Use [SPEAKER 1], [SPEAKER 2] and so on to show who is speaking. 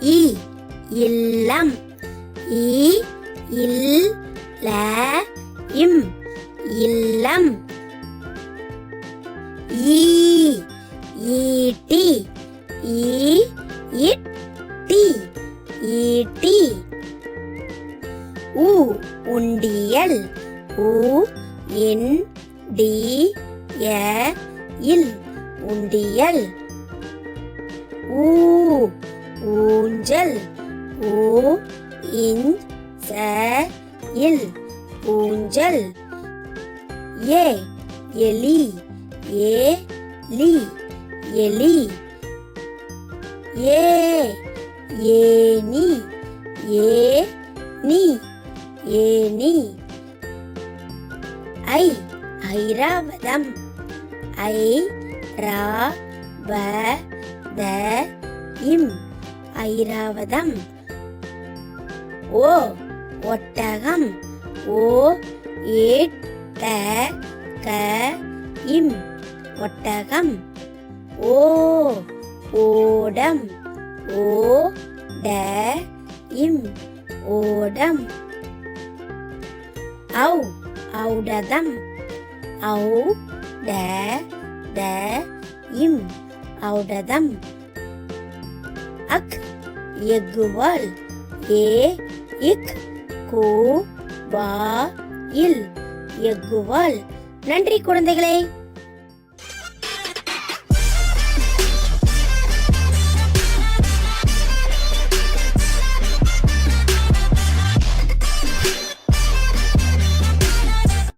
[SPEAKER 1] இ இல்லம். இ இல் ல இம் இல்லம். ஈ ஈட்டி. ஈ இட்டி. ஈட்டி. உ உண்டியல். உ இன் டி ய இல் உண்டியல். ஊ ஊஞ்சல். ஊ இன் ச இல். ஊஞ்சல். ஏ எலி. ஏ லி. எலி. ஏ ஏனி ஏ நீ. ஏனி ஐ ஐராவதம். ஐ ரா வ த இம். ஐராவதம். ஓ ஒட்டகம். ஓ ஏட் ட க இம். ஒட்டகம். ஓ ஓடம். ஓ ட இம். ஓடம். ஔ ஔடதம். ஔ ட ட இம். ஔடதம். அக் எக்குவால் ஏ இக் கு வா இல். எக்குவால் நன்றி குழந்தைகளே.